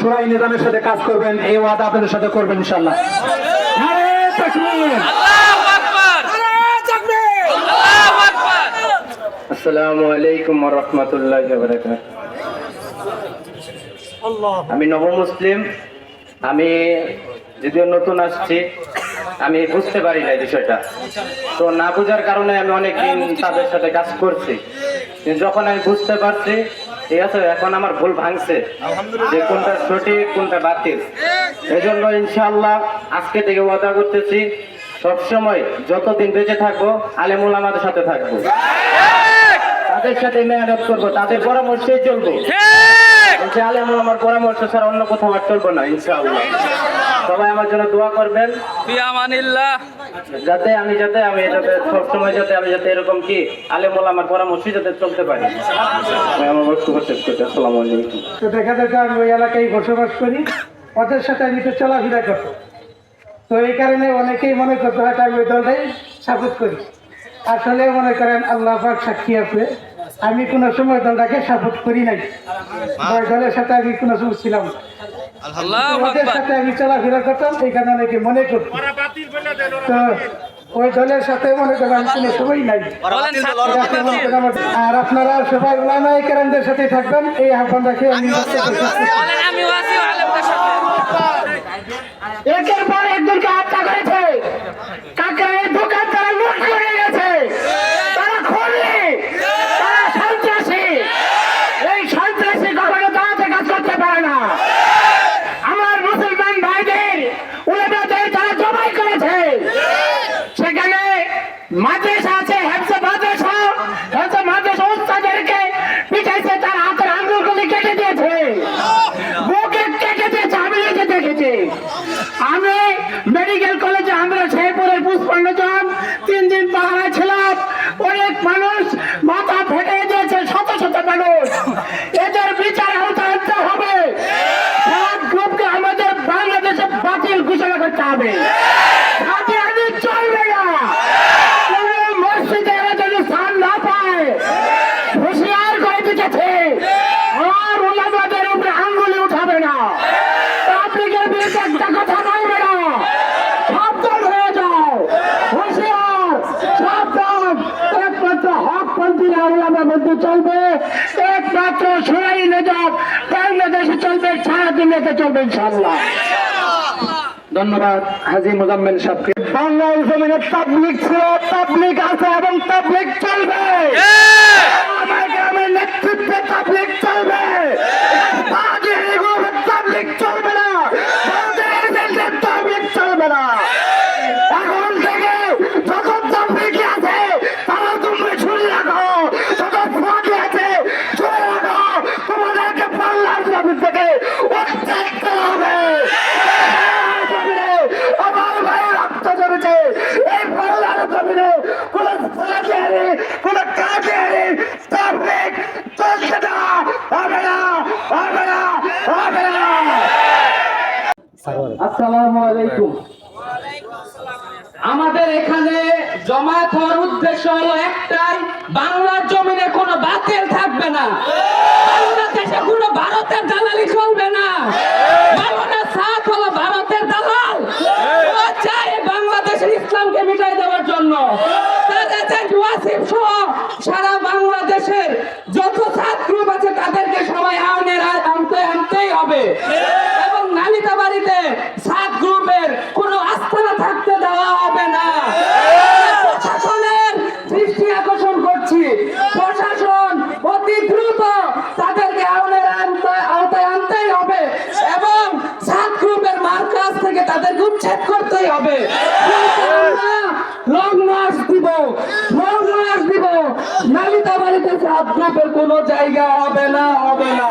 সুরাই নিজামের সাথে কাজ করবেন, এই ওয়াদা আপনাদের সাথে করবেন ইনশাল্লাহ আসসালামু আলাইকুম রহমতুল্লাহ আমি নব মুসলিম, আমি যদিও নতুন আসছি, আমি বুঝতে পারি না বিষয়টা। তো না বোঝার কারণে আমি অনেকদিন তাদের সাথে কাজ করছি। যখন আমি বুঝতে পারছি ঠিক আছে এখন আমার ভুল ভাঙছে। যে কোনটা সঠিক কোনটা বাতিল। এই জন্য ইনশাল্লাহ আজকে থেকে ওয়াদা করতেছি সবসময় যতদিন বেঁচে থাকব আলেমুল আমাদের সাথে থাকব। তাদের সাথে মেহনত করব তাদের পরামর্শেই চলবো। আলেমুল আমার পরামর্শ ছাড়া অন্য কোথাও আর চলবো না ইনশাআল্লাহ। সবাই আমার জন্য দোয়া করবেন। যাতে আমি যাতে আমি যাতে সবসময় যাতে আমি যাতে এরকম কি আলেমুল আমার পরামর্শই যাতে চলতে পারি। আমি আমার বক্তব্য শেষ করছি, আসসালামু আলাইকুম। তো দেখা যায় যে আমি ওই এলাকায় বসবাস করি, ওদের সাথে আমি তো চলাফেরা করতো তো এই কারণে অনেকেই মনে করতে হয় আমি ওই দলটাই সাপোর্ট করি। আসলে মনে করেন, আল্লাহ পাক সাক্ষী আছে। আমি কোনো সময় দলটাকে সাপোর্ট করি নাই। দলের সাথে আমি কোনো সময় ছিলাম ওদের সাথে আমি চলাফেরা করতাম এই কারণে অনেকে মনে করতো। তো ওই দলের সাথে মনে করেন কোনো সময় নাই। আর আপনারা সবাই ওলামাই কেরামদের সাথে থাকবেন এই আহ্বান রাখে আমি একের পর একজনকে হত্যা করেছে কাকরাইয়ের দোকান তারা লুট করে গেছে তারা খুনি তারা সন্ত্রাসী এই সন্ত্রাসী কখনো দাঁড়াতে কাজ করতে পারে না আমার মুসলমান ভাইদের উলেমাদের তারা জবাই করেছে সেখানে মাদ্রাসা আছে হেফসে মাদ্রাসা। হেফসে মাদ্রাসা উস্তাদেরকে পিঠাইছে তার হাতের আঙ্গুলগুলি কেটে দিয়েছে। বুকে কেটে দিয়েছে আমি নিজে দেখেছি আমি মেডিকেল কলেজে আমরা শেরপুরের পুষ্পান্ন জন, তিন দিন পাহাড়ে ছিলাম। অনেক মানুষ মাথা ফেটে দিয়েছে শত শত মানুষ। এদের বিচার আনতে হবে। সব গ্রুপকে আমাদের বাংলাদেশে বাতিল ঘোষণা করতে হবে। পন্থীরা ওলামা মধ্যে চলবে, একমাত্র সোনাই নেজাব বাংলাদেশে চলবে, সারা দুনিয়াতে চলবে ইনশাল্লাহ ধন্যবাদ, হাজি মুজাম্মেল সাহেবকে বাংলার জমিনে পাবলিক ছিল পাবলিক আছে এবং পাবলিক চলবে আমার গ্রামের নেতৃত্বে পাবলিক চলবে পাবলিক চলবে না পাবলিক চলবে না এখন থেকে যখন পাবলিক আছে তারা তুমি শুনে রাখো যখন ফাঁকি আছে শুনে রাখো তোমাদেরকে বাংলার জমি থেকে উচ্ছেদ করা হবে জমিনে আমার ভাইয়ের রক্ত জমেছে এই বাংলার জমিনে কোন সাহায্যারি কোন কাজেরি তাবলিক চলছে না হবে না হবে না হবে না আসসালামু আলাইকুম। আমাদের এখানে জমায়েত হওয়ার উদ্দেশ্য হলো একটাই বাংলার জমিনে কোনো বাতিল থাকবে না। বাংলাদেশে কোনো ভারতের দালালি চলবে না। দিব। নালিতা বাড়িতে আপনাদের কোনো জায়গা হবে না হবে না।